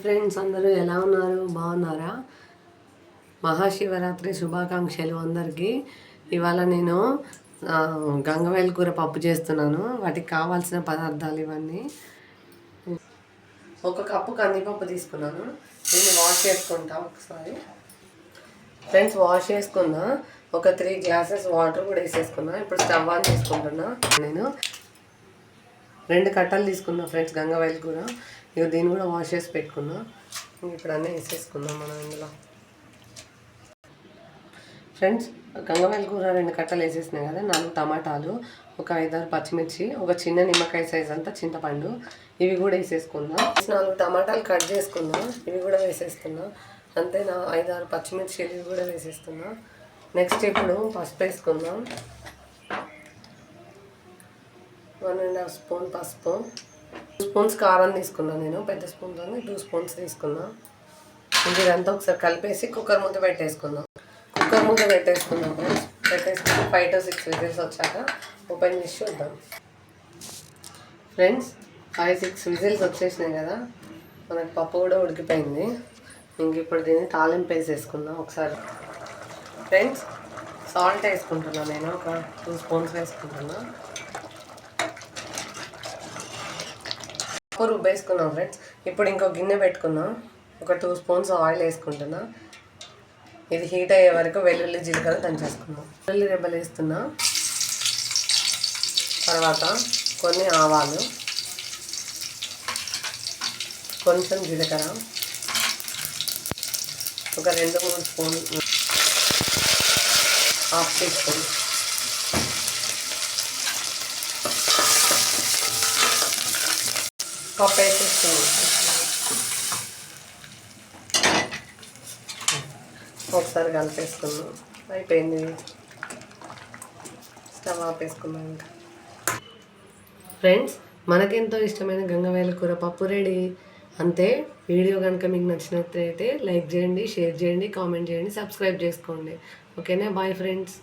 Friends అందరూ ఎలా ఉన్నారు? బాగున్నారా? మహాశివరాత్రి శుభాకాంక్షలు అందరికీ. ఇవాళ నేను గంగవేల కూర పప్పు చేస్తున్నాను. వాటికి కావాల్సిన పదార్థాలు ఇవన్నీ. ఒక కప్పు కందిపప్పు తీసుకున్నాను. దీన్ని వాష్ చేసుకుంటా ఒకసారి. ఫ్రెండ్స్ వాష్ చేసుకున్నా. ఒక త్రీ గ్లాసెస్ వాటర్ కూడా వేసేసుకున్నా. ఇప్పుడు స్టవ్ ఆన్ చేసుకుంటున్నా. నేను రెండు కట్టలు తీసుకున్నా ఫ్రెండ్స్ గంగవాయిల్ కూర ఇక దీన్ని కూడా వాష్ చేసి పెట్టుకున్నా. ఇప్పుడు అన్నీ వేసేసుకుందాం మనం ఇందులో. ఫ్రెండ్స్ గంగవాయిల్ కూర రెండు కట్టలు వేసేసినాయి కదా నాలుగు టమాటాలు ఒక ఐదారు పచ్చిమిర్చి ఒక చిన్న నిమ్మకాయ సైజ్ అంతా చింతపండు. ఇవి కూడా వేసేసుకుందాం నాలుగు టమాటాలు కట్ చేసుకుందాం ఇవి కూడా వేసేస్తున్నాం. అంతే నా ఐదారు పచ్చిమిర్చి ఇవి కూడా వేసేస్తున్నాం. నెక్స్ట్ ఇప్పుడు పసుపు వేసుకుందాం. వన్ అండ్ హాఫ్ స్పూన్ పసుపు. టూ స్పూన్స్ కారం తీసుకున్నాను నేను పెద్ద స్పూన్తో టూ స్పూన్స్ తీసుకున్నా. ఇంక ఇదంతా ఒకసారి కలిపేసి కుక్కర్ మూత పెట్టేసుకుందాం. కుక్కర్ మూత పెట్టేసుకుందాం ఫ్రెండ్స్. పెట్టేసుకుని ఫైవ్ టు సిక్స్ విజిల్స్ వచ్చాక ఓపెన్ చేసి చూద్దాం. ఫ్రెండ్స్ ఫైవ్ సిక్స్ విజిల్స్ వచ్చేసినాయి కదా. మనకు పప్పు కూడా ఉడికిపోయింది. ఇంక ఇప్పుడు దీన్ని తాలింపు వేసేసుకుందాం ఒకసారి. ఫ్రెండ్స్ సాల్ట్ వేసుకుంటున్నాను నేను ఒక టూ స్పూన్స్ వేసుకుంటున్నాను రుబ్బేసుకున్నాం ఫ్రెండ్స్. ఇప్పుడు ఇంకో గిన్నె పెట్టుకున్నాం ఒక టూ స్పూన్స్ ఆయిల్ వేసుకుంటున్నా. ఇది హీట్ అయ్యే వరకు వెల్లుల్లి జీలకర్ర దంచేసుకున్నాం వెల్లుల్లి రెబ్బలు వేస్తున్నా. తర్వాత కొన్ని ఆవాలు కొంచెం జీలకర్ర ఒక రెండు మూడు స్పూన్ హాఫ్ టీ స్పూన్. పప్పు వేసేస్తున్నాం ఒకసారి కలిపేసుకున్నాం అయిపోయింది. స్టవ్ ఆపేసుకున్నాం ఇంకా. ఫ్రెండ్స్ మనకెంతో ఇష్టమైన గంగవేల కూర పప్పు రెడీ. అంతే వీడియో కనుక మీకు నచ్చినట్లయితే లైక్ చేయండి షేర్ చేయండి కామెంట్ చేయండి సబ్స్క్రైబ్ చేసుకోండి. ఓకేనా? Bye friends